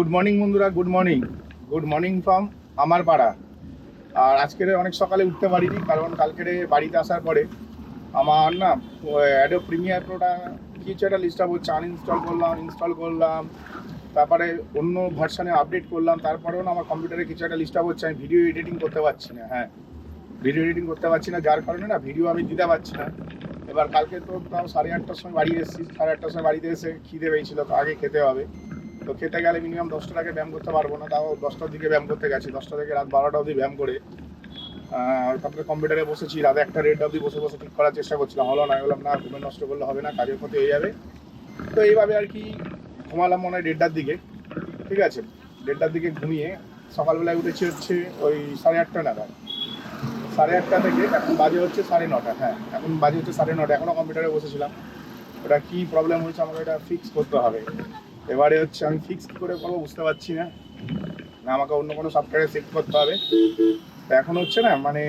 Good morning বন্ধুরা good morning good morning from আমার পাড়া। আর আজকের অনেক সকালে উঠতে পারিনি, কারণ কালকের বাড়িতে আসার পরে আমার না অ্যাডো প্রিমিয়ার প্রোটা কিছু একটা লিস্ট আপ হচ্ছে আনইনস্টল করলাম ইনস্টল করলাম, তারপরে অন্য ভার্সানে আপডেট করলাম, তারপরেও না আমার কম্পিউটারে কিছু একটা লিস্ট আপ হচ্ছে, আমি ভিডিও এডিটিং করতে পারছি না হ্যাঁ। ভিডিও এডিটিং করতে পারছি না, যার কারণে না ভিডিও আমি দিতে পারছি না। এবার কালকে তো তাও সাড়ে আটটার সময় বাড়ি এসেছি, সাড়ে আটটার সময় বাড়িতে এসে খিদে পেয়েছিল আগে খেতে হবে। তো খেতে গেলে মিনিমাম দশটা আগে ব্যায়াম করতে পারব না, তাও দশটার দিকে ব্যায়াম করতে গেছি, দশটা থেকে রাত বারোটা অবধি ব্যায়াম করে। তারপরে কম্পিউটারে বসেছি, রাত একটা রেড অবধি বসে বসে ঠিক করার চেষ্টা করছিলাম, হলো না বললাম না ঘুমে নষ্ট করলে হবে না, কাজের ক্ষতি হয়ে যাবে। তো এইভাবে আর কি ঘুমালাম মনে হয় দেড়টার দিকে, ঠিক আছে? দেড়টার দিকে ঘুমিয়ে সকালবেলায় উঠেছি হচ্ছে ওই সাড়ে আটটা নাগাদ। সাড়ে আটটা থেকে এখন বাজে হচ্ছে সাড়ে নটা হ্যাঁ এখন বাজে হচ্ছে সাড়ে নটা এখনও কম্পিউটারে বসেছিলাম। ওটা কি প্রবলেম হয়েছে আমাকে এটা ফিক্স করতে হবে। এবারে হচ্ছে আমি ফিক্স কী করে করব বুঝতে পারছি না। না, আমাকে অন্য কোনো সফটওয়্যারে সেট করতে হবে। তো এখন হচ্ছে না মানে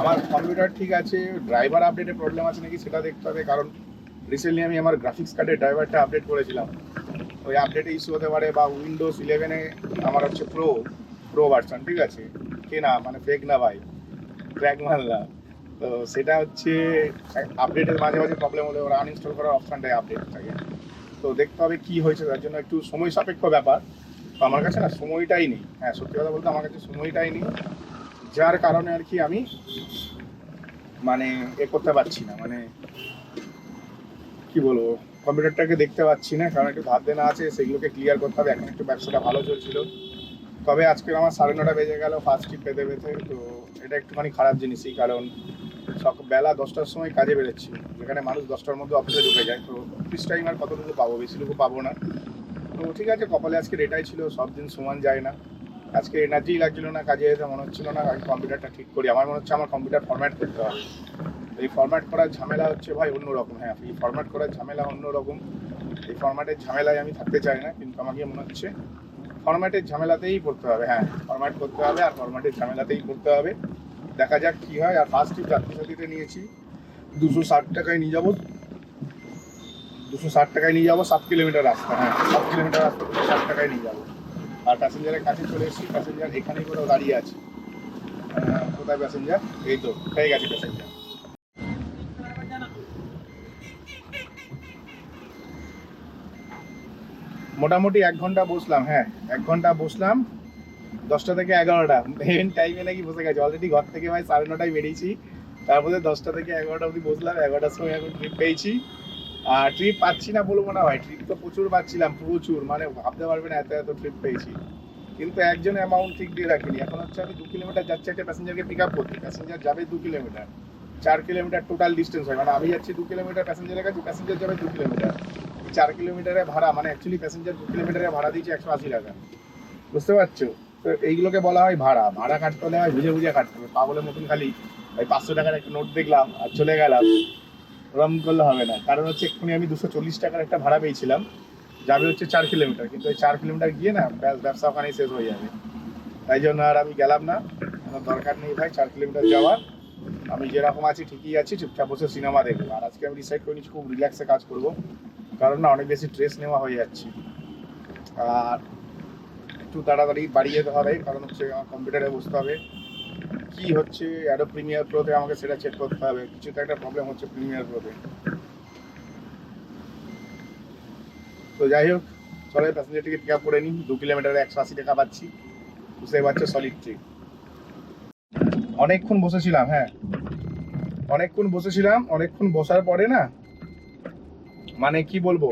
আমার কম্পিউটার ঠিক আছে ড্রাইভার আপডেটে প্রবলেম আছে নাকি সেটা দেখতে হবে। কারণ রিসেন্টলি আমি আমার গ্রাফিক্স কার্ডের ড্রাইভারটা আপডেট করেছিলাম। ওই আপডেটে ইস্যু হতে পারে বা উইন্ডোজ ইলেভেনে আমার হচ্ছে প্রো প্রো ভার্সন ঠিক আছে? কে না মানে ফেক না ভাই ট্র্যাক মারলাম তো সেটা হচ্ছে আপডেটের মাঝে মাঝে প্রবলেম হলে ওরা আনইনস্টল করার অপশানটাই আপডেট থাকে। তো দেখতে হবে কি হয়েছে, তার জন্য একটু সময় সাপেক্ষ ব্যাপার। তো আমার কাছে না সময়টাই নেই। হ্যাঁ সত্যি কথা বলতে আমার কাছে সময়টাই নেই। যার কারণে আর কি আমি মানে এ করতে পারছি না। মানে কি বলব, কম্পিউটারটাকে দেখতে পাচ্ছি না, কারণ একটু ধার দেনা আছে, সেগুলোকে ক্লিয়ার করতে হবে। এখন একটু ব্যবসাটা ভালো চলছিল। তবে আজকে আমার সাড়ে নটা বেজে গেল ফার্স্ট ট্রিপ পেতে পেতে, তো এটা একটুখানি খারাপ জিনিসই, কারণ বেলা দশটার সময় কাজে বেরোচ্ছি। যেখানে মানুষ দশটার মধ্যে অফিসে ঢুকে যায়। তো অফিস টাইম আর কতটুকু পাবো? বেশিটুকু পাবো না। তো ঠিক আছে, কপালে আজকে এটাই ছিল, সব দিন সমান যায় না। আজকে এনার্জি লাগছিল না, কাজে যেতে মনে হচ্ছিল না। আমি কম্পিউটারটা ঠিক করি। আমার মনে হচ্ছে আমার কম্পিউটার ফরম্যাট করতে হবে। এই ফরম্যাট করার ঝামেলা হচ্ছে ভাই অন্যরকম হ্যাঁ এই ফরম্যাট করার ঝামেলা অন্যরকম এই ফরম্যাটের ঝামেলায় আমি থাকতে চাই না, কিন্তু আমাকে মনে হচ্ছে ফরম্যাটের ঝামেলাতেই পড়তে হবে। হ্যাঁ ফরম্যাট করতে হবে আর ফরম্যাটের ঝামেলাতেই পড়তে হবে। দেখা যাক কি হয়। আর ফার্স্ট যাত্রী সাথীতে নিয়েছি। দুশো ষাট টাকায় নিয়ে যাব। দুশো ষাট টাকায় নিয়ে যাব, সাত কিলোমিটার রাস্তা হ্যাঁ সাত কিলোমিটার রাস্তা ষাট টাকায় নিয়ে যাব। আর প্যাসেঞ্জারের কাছে চলে এসেছি প্যাসেঞ্জার এখানেই কোথাও দাঁড়িয়ে আছে। কোথায় প্যাসেঞ্জার এই তো, পেয়ে গেছে প্যাসেঞ্জার মোটামুটি এক ঘণ্টা বসলাম হ্যাঁ এক ঘণ্টা বসলাম। দশটা থেকে এগারোটা। মেন টাইমে নাকি বসে গেছে। অলরেডি ঘর থেকে ভাই সাড়ে নটায় বেরিয়েছি। তারপরে দশটা থেকে এগারোটা অবধি বসলাম। এগারোটার সময় এখন ট্রিপ পেয়েছি। আর ট্রিপ পাচ্ছি না বলব না ভাই ট্রিপ তো প্রচুর পাচ্ছিলাম, প্রচুর। মানে ভাবতে পারবে না, এত এত ট্রিপ পেয়েছি। কিন্তু একজন অ্যামাউন্ট ঠিক দিয়ে রাখিনি। এখন হচ্ছে আমি দু কিলোমিটার যাচ্ছি একটা প্যাসেঞ্জারকে পিক আপ করতে। প্যাসেঞ্জার যাবে দু কিলোমিটার চার কিলোমিটার টোটাল ডিস্টেন্স হয়। মানে আমি যাচ্ছি দু কিলোমিটার প্যাসেঞ্জারের কাছে প্যাসেঞ্জার যাবে দু কিলোমিটার চার কিলোমিটারে ভাড়া মানে অ্যাকচুয়ালি প্যাসেঞ্জার দু কিলোমিটারে ভাড়া দিয়েছে একশো আশি টাকা। বুঝতে পারছ? তো এইগুলোকে বলা হয় ভাড়া। ভাড়া কাটতে হলে হয় বুঝে বুঝে কাটতে হবে। পাগলের মতন খালি ওই পাঁচশো টাকার একটা নোট দেখলাম আর চলে গেলাম। ওরম করলে হবে না। কারণ হচ্ছে এক্ষুনি আমি দুশো চল্লিশ টাকার একটা ভাড়া পেয়েছিলাম। যাবে হচ্ছে চার কিলোমিটার। কিন্তু ওই চার কিলোমিটার গিয়ে না ব্যবসা ওখানেই শেষ হয়ে যাবে। তাই জন্য আর আমি গেলাম না। আমার দরকার নেই ভাই, চার কিলোমিটার যাওয়ার। আমি যেরকম আছি ঠিকই আছি, চুপচাপ বসে সিনেমা দেখব। আর আজকে আমি ডিসাইড করে নিচ্ছি খুব রিল্যাক্সে কাজ করব। কারণ না অনেক বেশি স্ট্রেস নেওয়া হয়ে যাচ্ছে। আর একটু তাড়াতাড়ি বাড়ি যেতে হবে কারণ হচ্ছে আমার কম্পিউটারে বসতে হবে। কি হচ্ছে অ্যাডো প্রিমিয়ার প্রোতে আমাকে সেটা চেক করতে হবে। কিছু তো একটা প্রবলেম হচ্ছে প্রিমিয়ার প্রোতে তো যাই হোক, চলে প্যাসেঞ্জার টিকিট পিক আপ করে নিই। দু কিলোমিটারে একশো আশি টাকা পাচ্ছি। বুঝতেই পারছ সলিড ট্রিপ অনেকক্ষণ বসেছিলাম হ্যাঁ। অনেকক্ষণ বসেছিলাম, অনেকক্ষণ বসার পরে না মানে কি বলব?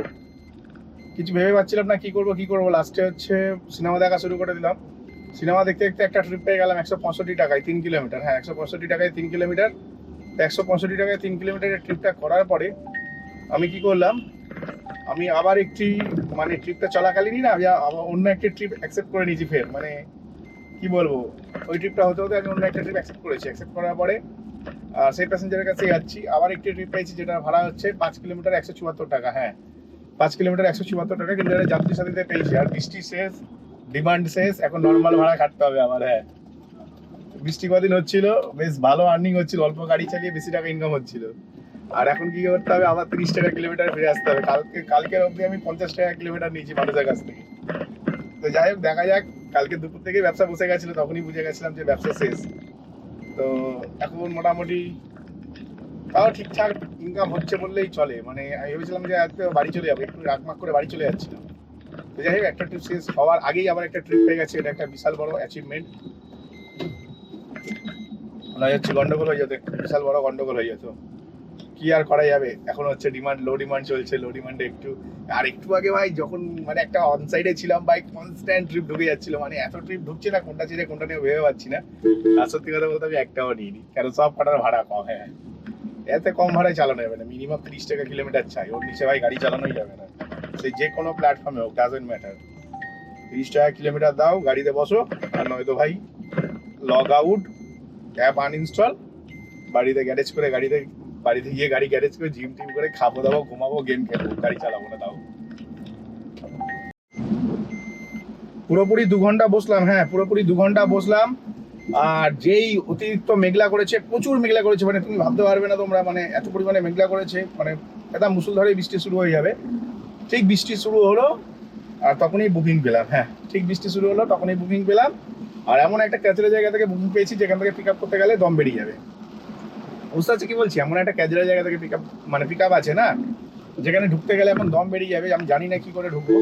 কিছু ভেবে পাচ্ছিলাম না, কি করব কি করব। লাস্টে হচ্ছে সিনেমা দেখা শুরু করে দিলাম। সিনেমা দেখতে দেখতে একটা ট্রিপ পেয়ে গেলাম একশো পঁয়ষট্টি টাকায়, তিন কিলোমিটার হ্যাঁ একশো পঁয়ষট্টি টাকায় তিন কিলোমিটার একশো পঁয়ষট্টি টাকায় তিন কিলোমিটারের ট্রিপটা করার পরে আমি কি করলাম, আমি আবার একটি মানে ট্রিপটা চলাকালীনই না, আমি অন্য একটি ট্রিপ অ্যাকসেপ্ট করে নিয়েছি ফের। মানে কি বলব, ওই ট্রিপটা হতে হতে আমি অন্য একটা ট্রিপ অ্যাকসেপ্ট করেছি। অ্যাকসেপ্ট করার পরে আর সেই প্যাসেঞ্জারের কাছে যাচ্ছি। আবার একটি ট্রিপ পেয়েছি যেটা ভাড়া হচ্ছে পাঁচ কিলোমিটার একশো চুয়াত্তর টাকা। হ্যাঁ পাঁচ কিলোমিটার একশো চুয়াত্তর টাকা, কিন্তু এটা যাত্রী সাথীতে পেয়েছি। আর বৃষ্টি শেষ ডিমান্ড শেষ, এখন নর্মাল ভাড়া কাটতে হবে আমার হ্যাঁ। বৃষ্টি কদিন হচ্ছিল, বেশ ভালো আর্নিং হচ্ছিল, অল্প গাড়ি চালিয়ে বেশি টাকা ইনকাম হচ্ছিল। আর এখন কি করতে হবে, আবার তিরিশ টাকা কিলোমিটার ফিরে আসতে হবে। কালকে কালকে অবধি আমি পঞ্চাশ টাকা কিলোমিটার নিয়েছি মানুষের কাছ থেকে। তো যাই হোক, দেখা যাক, কালকে দুপুর থেকে ব্যবসা বসে গেছিল, তখনই বুঝে গেছিলাম যে ব্যবসা শেষ। তো এখন মোটামুটি তাও ঠিকঠাক ইনকাম হচ্ছে বললেই চলে। মানে আমি ভেবেছিলাম যে বাড়ি চলে যাব, একটু রাগমাগ করে বাড়ি চলে যাচ্ছিলাম। তো যাই হোক, একটা ট্রিপ শেষ হওয়ার আগেই আবার একটা ট্রিপ পেয়ে গেছে, এটা একটা বিশাল বড় অ্যাচিভমেন্ট মনে হচ্ছে গন্ডগোল হয়ে যেত বিশাল বড় গন্ডগোল হয়ে যেত। কি আর করা যাবে? এখন হচ্ছে ডিমান্ড লো ডিমান্ড চলছে লো ডিমান্ডে একটু, আর একটু আগে ভাই যখন মানে একটা অন সাইডে ছিলাম, ভাই কনস্ট্যান্ট ট্রিপ ঢুকে যাচ্ছিল। মানে এত ট্রিপ ঢুকছে না, কোনটা ছেড়ে কোনটা নিয়ে ভেবে পাচ্ছি না। আর সত্যি কথা বলতে আমি একটাও নিইনি কেন সব কটার ভাড়া কম হ্যাঁ। এতে কম ভাড়ায় চালানো যাবে না। মিনিমাম তিরিশ টাকা কিলোমিটার চাই। ওর নিচে ভাই গাড়ি চালানোই যাবে না। সেই যে কোনো প্ল্যাটফর্মে হোক ডাজেন্ট ম্যাটার তিরিশ টাকা কিলোমিটার দাও, গাড়িতে বসো, আর নয়তো ভাই লগ আউট অ্যাপ আনইনস্টল বাড়িতে গ্যারেজ করে, গাড়িতে, বাড়িতে গিয়ে গাড়ি গ্যারেজ করে জিম টিম করে খাব দাবো, ঘুমাবো গেম খেলব, গাড়ি চালাবো না তাও। পুরোপুরি দু ঘণ্টা বসলাম হ্যাঁ পুরোপুরি দু ঘণ্টা বসলাম। আর যেই অতিরিক্ত মেঘলা করেছে, প্রচুর মেঘলা করেছে মানে তুমি ভাবতে পারবে না তোমরা মানে এত পরিমাণে মেঘলা করেছে মানে এটা মুসুলধারে বৃষ্টি শুরু হয়ে যাবে। ঠিক বৃষ্টি শুরু হলো, আর তখনই বুকিং পেলাম হ্যাঁ ঠিক বৃষ্টি শুরু হলো, তখনই বুকিং পেলাম। আর এমন একটা ক্যাচেরা জায়গা থেকে বুকিং পেয়েছি, যেখান থেকে পিক আপ করতে গেলে দম বেরিয়ে যাবে। বুঝতে পারছি কি বলছি? এমন একটা ক্যাচেরা জায়গা থেকে পিক আপ মানে পিক আপ আছে না, যেখানে ঢুকতে গেলে এখন দম বেরিয়ে যাবে, আমি জানি না কি করে ঢুকবো।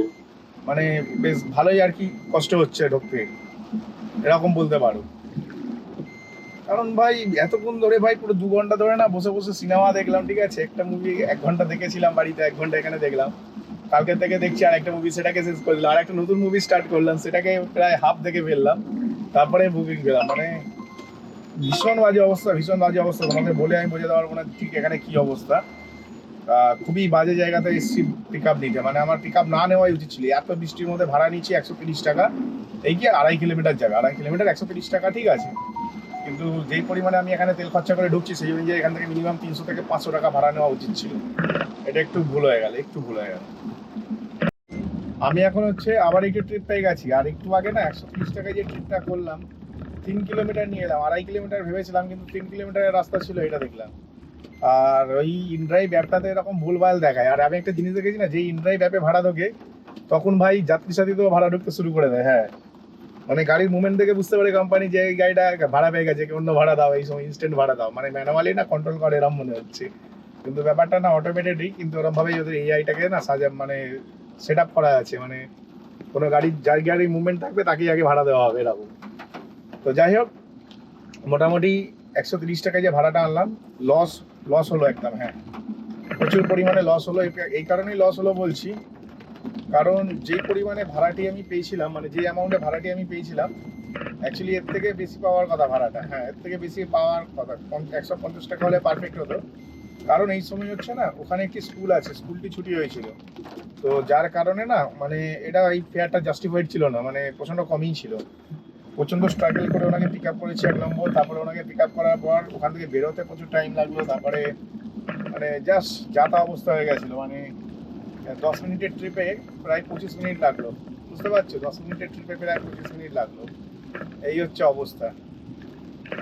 মানে বেশ ভালোই আর কি কষ্ট হচ্ছে ঢুকতে। এরকম বলতে পারো। কারণ ভাই, এতক্ষণ ধরে ভাই পুরো দু ঘণ্টা ধরে না বসে বসে সিনেমা দেখলাম, ঠিক আছে? একটা মুভি এক ঘণ্টা দেখেছিলাম বাড়িতে, এক ঘণ্টা এখানে দেখলাম। কালকে থেকে দেখছি আর একটা মুভি সেটাকে শেষ করে দিলাম। আর একটা নতুন মুভি স্টার্ট করলাম, সেটাকে প্রায় হাফ দেখে ফেললাম। তারপরে বুকিং পেলাম মানে ভীষণ বাজে অবস্থা, ভীষণ বাজে অবস্থা। তোমাকে বলে আমি বোঝাতে পারব না ঠিক এখানে কি অবস্থা। খুবই বাজে জায়গাতে এসছি পিক আপ নিতে। মানে আমার পিক আপ না নেওয়াই উচিত ছিল। এত বৃষ্টির মধ্যে ভাড়া নিচ্ছি একশো তিরিশ টাকা। এই কি আড়াই কিলোমিটার জায়গা? আড়াই কিলোমিটার একশো তিরিশ টাকা, ঠিক আছে? কিন্তু যেই পরিমাণে আমি এখানে তেল খরচা করে ঢুকছি, সেই অনুযায়ী এখান থেকে মিনিমাম তিনশো থেকে পাঁচশো টাকা ভাড়া নেওয়া উচিত ছিল। এটা একটু ভুল হয়ে গেল, একটু ভুল হয়ে গেল। আমি এখন হচ্ছে আবার একটু ট্রিপ পেয়ে গেছি, আর একটু আগে না একশো তিরিশ টাকায় যে ট্রিপটা করলাম, তিন কিলোমিটার নিয়ে এলাম, আড়াই কিলোমিটার ভেবেছিলাম, কিন্তু তিন কিলোমিটারের রাস্তা ছিল, এটা দেখলাম। আর ওই ইনড্রাইভ অ্যাপটাতে এরকম ভুলভাল দেখায়। আর আমি একটা জিনিস দেখেছি না যে ইনড্রাইভ অ্যাপে ভাড়া ঢোকে, তখন ভাই যাত্রী সাথীতেও ভাড়া ঢুকতে শুরু করে দেয় হ্যাঁ। মানে গাড়ির মুভমেন্ট দেখে বুঝতে পারে কোম্পানি যে এই গাড়িটা ভাড়া পেয়ে গেছে, অন্য ভাড়া দাও, এই সময় ইনস্ট্যান্ট ভাড়া দাও। মানে ম্যানুয়ালি না কন্ট্রোল করে এরম মনে হচ্ছে। কিন্তু ব্যাপারটা না অটোমেটেডই কিন্তু ওরম ভাবেই ওদের এআইটাকে না সাজা মানে সেট আপ করা আছে। মানে কোনো গাড়ির, যার গাড়ির মুভমেন্ট থাকবে তাকেই আগে ভাড়া দেওয়া হবে এরকম। তো যাই হোক, মোটামুটি একশো তিরিশ টাকায় যে ভাড়াটা আনলাম লস লস হলো একদম হ্যাঁ। প্রচুর পরিমাণে লস হলো, এই কারণেই লস হলো বলছি। কারণ যে পরিমাণে ভাড়াটি আমি পেয়েছিলাম মানে যে অ্যামাউন্টে ভাড়াটি আমি পেয়েছিলাম অ্যাকচুয়ালি এর থেকে বেশি পাওয়ার কথা ভাড়াটা। হ্যাঁ এর থেকে বেশি পাওয়ার কথা একশো পঞ্চাশ টাকা হলে পারফেক্ট হতো। কারণ এই সময় হচ্ছে না, ওখানে একটি স্কুল আছে স্কুলটি ছুটি হয়েছিল। তো যার কারণে না মানে এটা এই ফেয়ারটা জাস্টিফাইড ছিল না মানে প্রচণ্ড কমই ছিল। প্রচণ্ড স্ট্রাগল করে ওনাকে পিক আপ করেছি এক নম্বর, তারপরে ওনাকে পিক আপ করার পর ওখান থেকে বেরোতে প্রচুর টাইম লাগল, তারপরে মানে জাস্ট যাতা অবস্থা হয়ে গেছিল মানে দশ মিনিটের ট্রিপে প্রায় পঁচিশ মিনিট লাগল। বুঝতে পারছ? দশ মিনিটের ট্রিপে প্রায় পঁচিশ মিনিট লাগল। এই হচ্ছে অবস্থা।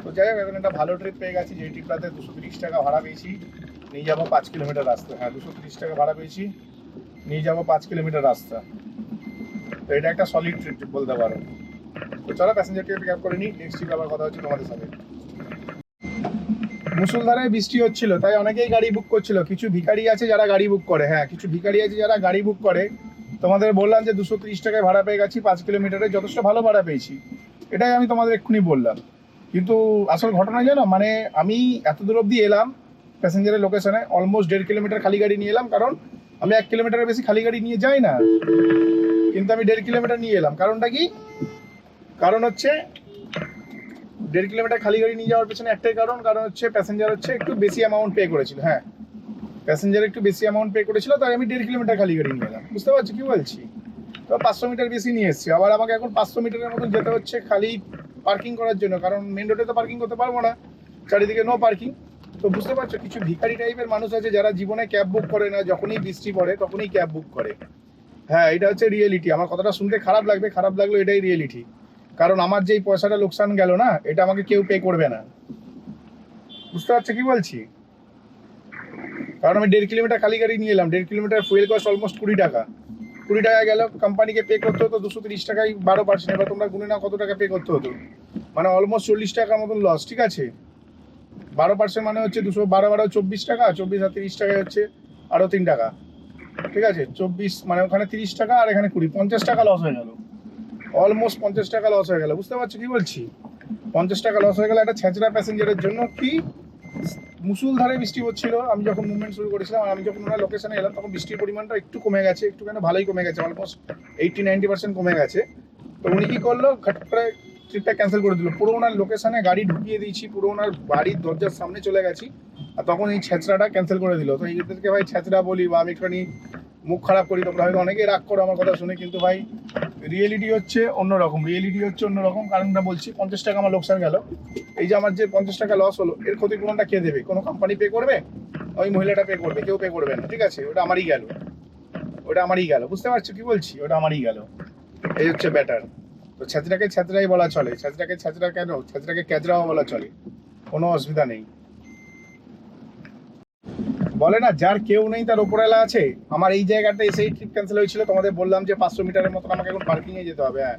তো যাই হোক, এখন একটা ভালো ট্রিপ পেয়ে গেছি। যেই ট্রিপটাতে দুশো তিরিশ টাকা ভাড়া পেয়েছি, নিয়ে যাব পাঁচ কিলোমিটার রাস্তা। হ্যাঁ দুশো তিরিশ টাকা ভাড়া পেয়েছি, নিয়ে যাব পাঁচ কিলোমিটার রাস্তা। তো এটা একটা সলিড ট্রিপ বলতে পারো। তো চলো প্যাসেঞ্জারকে পিক আপ করে নিই। নেক্সট ট্রিপ আবার কথা হচ্ছে তোমাদের সাথে। মুসুলধারে বৃষ্টি হচ্ছিল, তাই অনেকেই গাড়ি বুক করছিল। কিছু ভিখারি আছে যারা গাড়ি বুক করে হ্যাঁ কিছু ভিখারি আছে যারা গাড়ি বুক করে। তোমাদের বললাম যে দুশো তিরিশ টাকায় ভাড়া পেয়ে গেছি, পাঁচ কিলোমিটারে যথেষ্ট ভালো ভাড়া পেয়েছি। এটাই আমি তোমাদের এক্ষুনি বললাম। কিন্তু আসল ঘটনা জানো? মানে আমি এত দূর অবধি এলাম প্যাসেঞ্জারের লোকেশনে অলমোস্ট দেড় কিলোমিটার খালি গাড়ি নিয়ে এলাম, কারণ আমি এক কিলোমিটারের বেশি খালি গাড়ি নিয়ে যাই না। কিন্তু আমি দেড় কিলোমিটার নিয়ে এলাম। কারণটা কি? কারণ হচ্ছে দেড় কিলোমিটার খালি গাড়ি নিয়ে যাওয়ার পেছনে একটাই কারণ কারণ হচ্ছে প্যাসেঞ্জার হচ্ছে একটু বেশি অ্যামাউন্ট পে করেছিল হ্যাঁ। প্যাসেঞ্জার একটু বেশি অ্যামাউন্ট পে করেছিল, তাই আমি দেড় কিলোমিটার খালি গাড়ি নিয়ে এলাম। বুঝতে পারছি? কি বলছি? তো পাঁচশো মিটার বেশি নিয়ে এসেছি। আবার আমাকে এখন পাঁচশো মিটারের মতন যেতে হচ্ছে খালি পার্কিং করার জন্য, কারণ মেন রোডে তো পার্কিং করতে পারব না। চারিদিকে নো পার্কিং তো বুঝতে পারছ? কিছু ভিখারি টাইপের মানুষ আছে যারা জীবনে ক্যাব বুক করে না, যখনই বৃষ্টি পড়ে তখনই ক্যাব বুক করে। হ্যাঁ এটা হচ্ছে রিয়েলিটি আমার কথাটা শুনতে খারাপ লাগবে, খারাপ লাগল এটাই রিয়েলিটি কারণ আমার যেই পয়সাটা লোকসান গেল না, এটা আমাকে কেউ পে করবে না। বুঝতে পারছ কি বলছি? কারণ আমি দেড় কিলোমিটার খালি গাড়ি নিয়ে এলাম, দেড় কিলোমিটার ফুয়েল কস্ট অলমোস্ট কুড়ি টাকা। কুড়ি টাকা গেল কোম্পানিকে পে করতে হতো দুশো তিরিশ টাকায় বারো পার্সেন্ট এবার তোমরা গুনে নাও কত টাকা পে করতে হতো। মানে অলমোস্ট চল্লিশ টাকার মতন লস ঠিক আছে? বারো পার্সেন্ট মানে হচ্ছে দুশো বারো বারো চব্বিশ টাকা, চব্বিশ আর তিরিশ টাকায় হচ্ছে আরও তিন টাকা। ঠিক আছে? চব্বিশ মানে ওখানে তিরিশ টাকা, আর এখানে কুড়ি, পঞ্চাশ টাকা লস হয়ে গেল। অলমোস্ট পঞ্চাশ টাকা লস হয়ে গেল। বুঝতে পারছ কি বলছি? পঞ্চাশ টাকা লস হয়ে গেল। একটা ছেঁচড়া প্যাসেঞ্জারের জন্য কি মুসুলধারে বৃষ্টি হচ্ছিল। আমি যখন মুভমেন্ট শুরু করেছিলাম আর আমি যখন ওনার লোকেশনে এলাম, তখন বৃষ্টির পরিমাণটা একটু কমে গেছে একটু কেন ভালোই কমে গেছে অলমোস্ট এইটটি নাইনটি পার্সেন্ট কমে গেছে। তো উনি কি করল? ঘট করে ট্রিপটা ক্যান্সেল করে দিল। পুরো ওনার লোকেশনে গাড়ি ঢুকিয়ে দিয়েছি, পুরো ওনার বাড়ির দরজার সামনে চলে গেছি আর তখন এই ছেঁচড়াটা ক্যান্সেল করে দিল। তো এদেরকে ভাই ছেঁচড়া বলি বা আমি একটুখানি মুখ খারাপ করি, তোমরা হয়তো অনেকেই রাগ করো আমার কথা শুনে, কিন্তু ভাই রিয়েলিটি হচ্ছে অন্যরকম রিয়েলিটি হচ্ছে অন্যরকম কারণটা বলছি পঞ্চাশ টাকা আমার লোকসান গেল। এই যে আমার যে পঞ্চাশ টাকা লস হলো, এর ক্ষতিপূরণটা কে দেবে? কোনো কোম্পানি পে করবে? ওই মহিলাটা পে করবে, কেউ পে করবে না, ঠিক আছে? ওটা আমারই গেল। ওটা আমারই গেল, বুঝতে পারছ কি বলছি? ওটা আমারই গেল। এই হচ্ছে ব্যাটার তো ছেঁচড়াকে ছেঁচড়াই বলা চলে। ছেঁচড়াকে ছেঁচড়া কেন? ছেঁচড়াকে ক্যাচড়াও বলা চলে। কোনো অসুবিধা নেই। বলে না, যার কেউ নেই তার ওপরওয়ালা আছে। আমার এই জায়গাটা এসেই ট্রিপ ক্যান্সেল হয়েছিল, তোমাদের বললাম যে পাঁচশো মিটারের মতন আমাকে এখন পার্কিংয়ে যেতে হবে হ্যাঁ।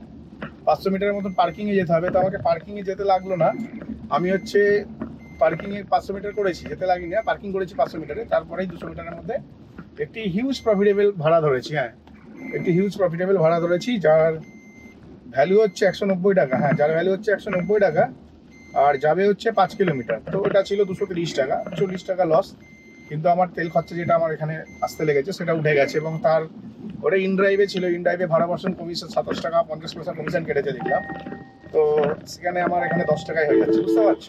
পাঁচশো মিটারের মতন পার্কিংয়ে যেতে হবে, তো আমাকে পার্কিংয়ে যেতে লাগল না। আমি হচ্ছে পার্কিংয়ে পাঁচশো মিটার করেছি, যেতে লাগিনি না পার্কিং করেছি পাঁচশো মিটারে। তারপরেই দুশো মিটারের মধ্যে একটি হিউজ প্রফিটেবল ভাড়া ধরেছি হ্যাঁ। একটি হিউজ প্রফিটেবল ভাড়া ধরেছি, যার ভ্যালু হচ্ছে একশো নব্বই টাকা হ্যাঁ যার ভ্যালু হচ্ছে একশো নব্বই টাকা, আর যাবে হচ্ছে পাঁচ কিলোমিটার। তো ওটা ছিল দুশো তিরিশ টাকা, চল্লিশ টাকা লস কিন্তু আমার তেল খরচা যেটা আমার এখানে আসতে লেগেছে, সেটা উঠে গেছে এবং তার ওটা ইন ড্রাইভে ছিল। ইন ড্রাইভে ভাড়া পার্সেন্ট কমিশন সাতাশ টাকা, পঞ্চাশ পয়সা কমিশন কেটেছে দেখলাম। তো সেখানে আমার এখানে দশ টাকায় হয়ে যাচ্ছে, বুঝতে পারছ?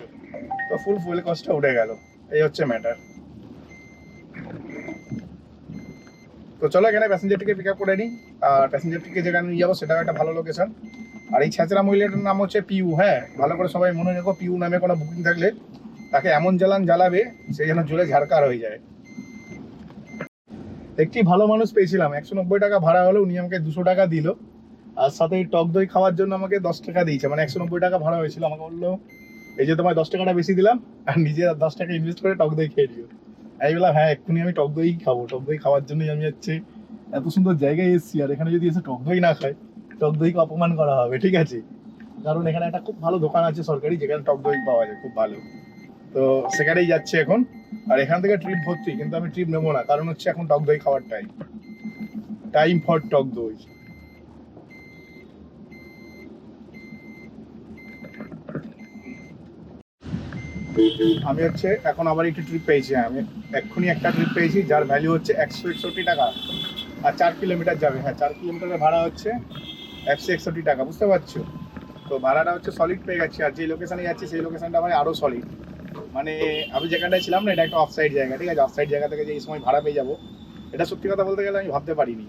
তো ফুল ফুল কস্টটা উঠে গেল। এই হচ্ছে ম্যাটার তো চলো এখানে প্যাসেঞ্জারটিকে পিক আপ করে নিই। আর প্যাসেঞ্জারটিকে যেখানে নিয়ে যাব, সেটাও একটা ভালো লোকেশন আর এই ছেঁচড়া মহিলাটার নাম হচ্ছে পিউ হ্যাঁ? ভালো করে সবাই মনে রেখো, পিউ নামে কোনো বুকিং থাকলে তাকে এমন জ্বালান জ্বালাবে, সে যেন জোরে ঝাড়কার হয়ে যায়। একটি ভালো মানুষ পেয়েছিলাম। একশো নব্বই টাকা ভাড়া হলো উনি আমাকে দুশো টাকা দিল। আর সাথে টক দই খাওয়ার জন্য আমাকে দশ টাকা দিয়েছে। মানে একশো নব্বই টাকা ভাড়া হয়েছিল। আমাকে বলল, এই যে তোমায় দশ টাকাটা বেশি দিলাম, আর নিজে দশ টাকা ইনভেস্ট করে টক দই খেয়ে দিও আমি বললাম হ্যাঁ এক্ষুনি আমি টক দই খাব। টক দই খাওয়ার জন্যই আমি হচ্ছে এত সুন্দর জায়গায় এসেছি। আর এখানে যদি এসে টক দই না খায়, টক দইকে অপমান করা হবে? ঠিক আছে? কারণ এখানে একটা খুব ভালো দোকান আছে সরকারি, যেখানে টক দই পাওয়া যায়, খুব ভালো। তো সেখানেই যাচ্ছে এখন। আর এখান থেকে ট্রিপ ভর্তি কিন্তু আমি ট্রিপ নেব না, কারণ হচ্ছে এখন টক দই খাওয়ার টাইম টাইম ফর টক দই। আমি হচ্ছে এখন আবার একটি ট্রিপ পেয়েছি, আমি এক্ষুনি একটা ট্রিপ পেয়েছি, যার ভ্যালু হচ্ছে একশো একষট্টি টাকা। আর চার কিলোমিটার যাবে হ্যাঁ চার কিলোমিটারের ভাড়া হচ্ছে একশো একষট্টি টাকা, বুঝতে পারছ? তো ভাড়াটা হচ্ছে সলিড পেয়ে গেছি, আর যে লোকেশানে যাচ্ছি, সেই লোকেশানটা মানে আরও সলিড মানে আমি যেখানটায় ছিলাম না, এটা একটা অফ সাইড জায়গা, ঠিক আছে? অফ সাইড জায়গা থেকে যে এই সময় ভাড়া পেয়ে যাব, এটা সত্যি কথা বলতে গেলে আমি ভাবতে পারিনি।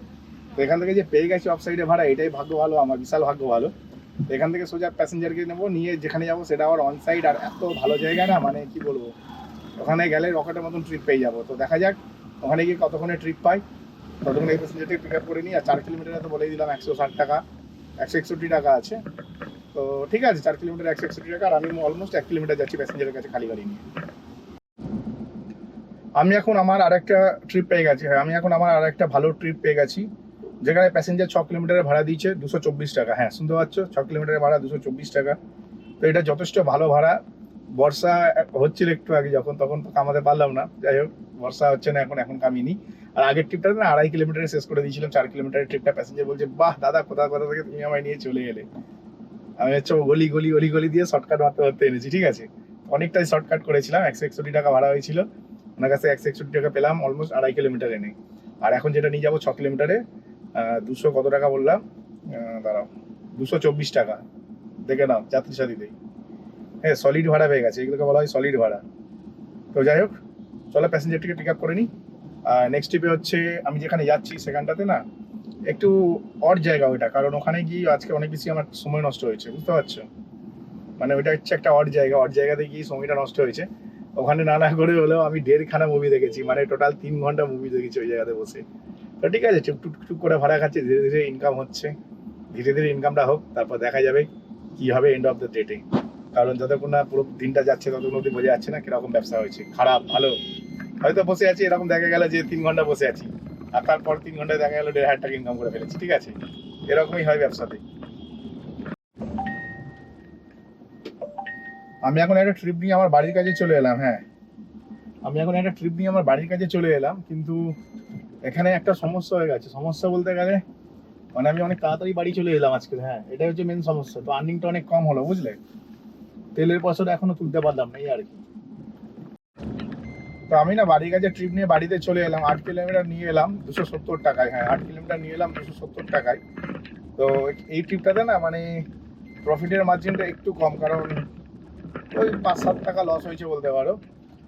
তো এখান থেকে যে পেয়ে গেছি অফ সাইডে ভাড়া, এটাই ভাগ্য ভালো, আমার বিশাল ভাগ্য ভালো। তো এখান থেকে সোজা প্যাসেঞ্জারকে নেব, নিয়ে যেখানে যাব সেটা আবার অন সাইড আর এত ভালো জায়গা না মানে কি বলব? ওখানে গেলে রকেটের মতন ট্রিপ পেয়ে যাব। তো দেখা যাক, ওখানে গিয়ে কতক্ষণে ট্রিপ পাই। ততক্ষণে এই প্যাসেঞ্জারকে পিক আপ করে নিই, আর চার কিলোমিটারে তো বলেই দিলাম একশো ষাট টাকা, একশো একষট্টি টাকা আছে। তো ঠিক আছে, চার কিলোমিটার একশো একষট্টি টাকা আর আমি অলমোস্ট এক কিলোমিটার যাচ্ছি প্যাসেঞ্জারের কাছে খালি গাড়ি নিয়ে। আমি এখন আমার আরেকটা ট্রিপ পেয়ে গেছি হ্যাঁ আমি এখন আমার আরেকটা ভালো ট্রিপ পেয়ে গেছি, যেখানে প্যাসেঞ্জার ছ কিলোমিটারের ভাড়া দিয়েছে দুশো চব্বিশ টাকা। হ্যাঁ শুনতে পাচ্ছ, ছ কিলোমিটারের ভাড়া দুশো চব্বিশ টাকা। তো এটা যথেষ্ট ভালো ভাড়া। বর্ষা হচ্ছিল একটু আগে যখন, তখন তো কামাতে পারলাম না। যাই হোক, বর্ষা হচ্ছে না, এখন এখন কামিনি। আর আগের ট্রিপটা না আড়াই কিলোমিটারে শেষ করে দিয়েছিলাম, চার কিলোমিটারের ট্রিপটা প্যাসেঞ্জার বলছে, বাহ, দাদা, কোথা কোথা থেকে তুমি আমায় নিয়ে চলে গেলে আমি হচ্ছে গলি গলি গলি গলি দিয়ে শর্টকাট মারতে মারতে এনেছি, ঠিক আছে? অনেকটাই শর্টকাট করেছিলাম, একশো একষট্টি টাকা ভাড়া হয়েছিল। ওনার কাছে একশো একষট্টি টাকা পেলাম অলমোস্ট আড়াই কিলোমিটার এনে। আর এখন যেটা নিয়ে যাব, ছ কিলোমিটারে দুশো কত টাকা বললাম? দাঁড়াও, দুশো চব্বিশ টাকা। দেখে নাও, যাত্রী সাথীতেই হ্যাঁ সলিড ভাড়া হয়ে গেছে, এগুলোকে বলা হয় সলিড ভাড়া। তো যাই হোক, চলো প্যাসেঞ্জারটিকে পিক আপ করে নিই আর নেক্সট ট্রিপে হচ্ছে, আমি যেখানে যাচ্ছি সেখানটাতে না একটু অড জায়গা ওইটা, কারণ ওখানে গিয়ে আজকে অনেক বেশি আমার সময় নষ্ট হয়েছে, বুঝতে পারছ? মানে ওইটা হচ্ছে একটা অড জায়গা অড জায়গাতে গিয়ে সময়টা নষ্ট হয়েছে। ওখানে না না করে হলেও আমি দেড়খানা মুভি দেখেছি মানে টোটাল তিন ঘণ্টা মুভি দেখেছি ওই জায়গাতে বসে। তো ঠিক আছে টুক টুক করে ভাড়া খাচ্ছে, ধীরে ধীরে ইনকাম হচ্ছে। ধীরে ধীরে ইনকামটা হোক, তারপর দেখা যাবে কি হবে এন্ড অফ দ্য ডেটে কারণ যতক্ষণ না পুরো দিনটা যাচ্ছে, ততক্ষণ অব্দি বোঝা যাচ্ছে না, কীরকম ব্যবসা হয়েছে, খারাপ, ভালো। হয়তো বসে আছি, এরকম দেখা গেল যে তিন ঘণ্টা বসে আছি। আর তারপর তিন ঘন্টায় দেখা গেলো, দেড় হাজার টাকা ইনকাম করে ফেলেছি, ঠিক আছে? এরকমই হয় ব্যবসাতে। আমি এখন একটা ট্রিপ নিয়ে আমার বাড়ির কাছে চলে এলাম হ্যাঁ। আমি এখন একটা ট্রিপ নিয়ে আমার বাড়ির কাছে চলে এলাম, কিন্তু এখানে একটা সমস্যা হয়ে গেছে। সমস্যা বলতে গেলে মানে আমি অনেক তাড়াতাড়ি বাড়ি চলে এলাম আজকে হ্যাঁ। এটাই হচ্ছে মেন সমস্যা। তো আর্নিংটা অনেক কম হলো, বুঝলে? তেলের পয়সাটা এখনও তুলতে পারলাম না, এই আর কি। তো আমি না বাড়ির কাছে ট্রিপ নিয়ে বাড়িতে চলে এলাম। আট কিলোমিটার নিয়ে এলাম, দুশো সত্তর টাকায় হ্যাঁ আট কিলোমিটার নিয়ে এলাম, দুশো সত্তর টাকায়। তো এই ট্রিপটাতে না মানে প্রফিটের মার্জিনটা একটু কম, কারণ ওই পাঁচ, সাত টাকা লস হয়েছে বলতে পারো।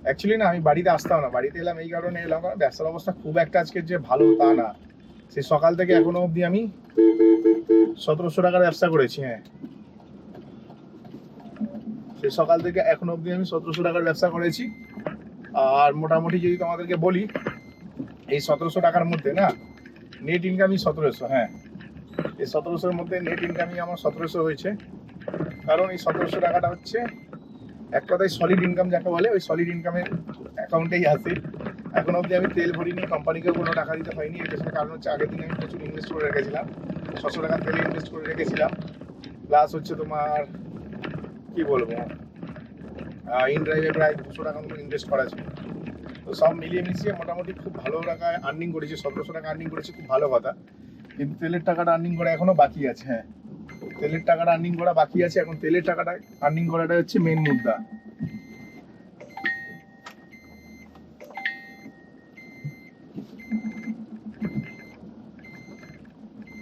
অ্যাকচুয়ালি না, আমি বাড়িতে আসতাম না, বাড়িতে এলাম এই কারণে এলাম, কারণ ব্যবসার অবস্থা খুব একটা আজকে যে ভালো তা না। সেই সকাল থেকে এখনও অবধি আমি সতেরোশো টাকার ব্যবসা করেছি হ্যাঁ। সেই সকাল থেকে এখনও অবধি আমি সতেরোশো টাকার ব্যবসা করেছি। আর মোটামুটি যদি তোমাদেরকে বলি, এই সতেরোশো টাকার মধ্যে না নেট ইনকামই সতেরোশো হ্যাঁ। এই সতেরোশোর মধ্যে নেট ইনকামই আমার সতেরোশো হয়েছে। কারণ এই সতেরোশো টাকাটা হচ্ছে এক কথায় সলিড ইনকাম যাকে বলে, ওই সলিড ইনকামের অ্যাকাউন্টেই আছে। এখন অবধি আমি তেল ভরিনি, কোম্পানিকেও কোনো টাকা দিতে হয়নি এর পেছনে কারণ হচ্ছে আগের দিন আমি প্রচুর ইনভেস্ট করে রেখেছিলাম। ছশো টাকা তেলে ইনভেস্ট করে রেখেছিলাম। প্লাস হচ্ছে তোমার, কি বলব? ইন ড্রাইভে প্রায় দুশো টাকা মতো ইনভেস্ট করা ছিল। তো সব মিলিয়ে মিশিয়ে মোটামুটি খুব ভালো টাকায় আর্নিং করেছি, সতেরোশো টাকা আর্নিং করেছি, খুব ভালো কথা। কিন্তু তেলের টাকাটা আর্নিং করা এখনও বাকি আছে হ্যাঁ। তেলের টাকাটা আর্নিং করা বাকি আছে, এখন তেলের টাকাটা আর্নিং করাটা হচ্ছে মেন মুদ্রা।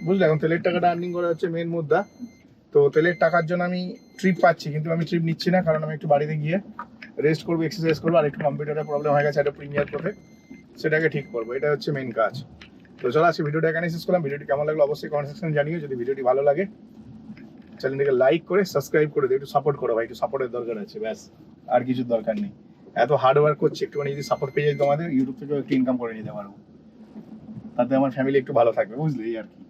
বুঝলে, এখন তেলের টাকাটা আর্নিং করা হচ্ছে মেন মুদ্রা। তো তেলের টাকার জন্য আমি ট্রিপ পাচ্ছি, কিন্তু আমি ট্রিপ নিচ্ছি না, কারণ আমি একটু বাড়িতে গিয়ে রেস্ট করব এক্সারসাইজ করব, আর একটু কম্পিউটারের প্রবলেম হয়ে গেছে, একটা প্রিমিয়ার পথে সেটাকে ঠিক করব, এটা হচ্ছে মেন কাজ। তো চলো, আজকে ভিডিওটা এখানে শেষ করলাম, ভিডিওটি কেমন লাগল অবশ্যই কমেন্ট সেকশনে জানিও, যদি ভিডিওটি ভালো লাগে চ্যানেলটিকে লাইক করে সাবস্ক্রাইব করে দিও, একটু সাপোর্ট করো ভাই, একটু সাপোর্টের দরকার আছে, ব্যাস, আর কিছুর দরকার নেই। এত হার্ড ওয়ার্ক করছি, একটুখানি যদি সাপোর্ট পেয়ে যাই তোমাদের ইউটিউব থেকেও একটু ইনকাম করে নিতে পারব। তাতে আমার ফ্যামিলি একটু ভালো থাকবে, বুঝলি আর কি।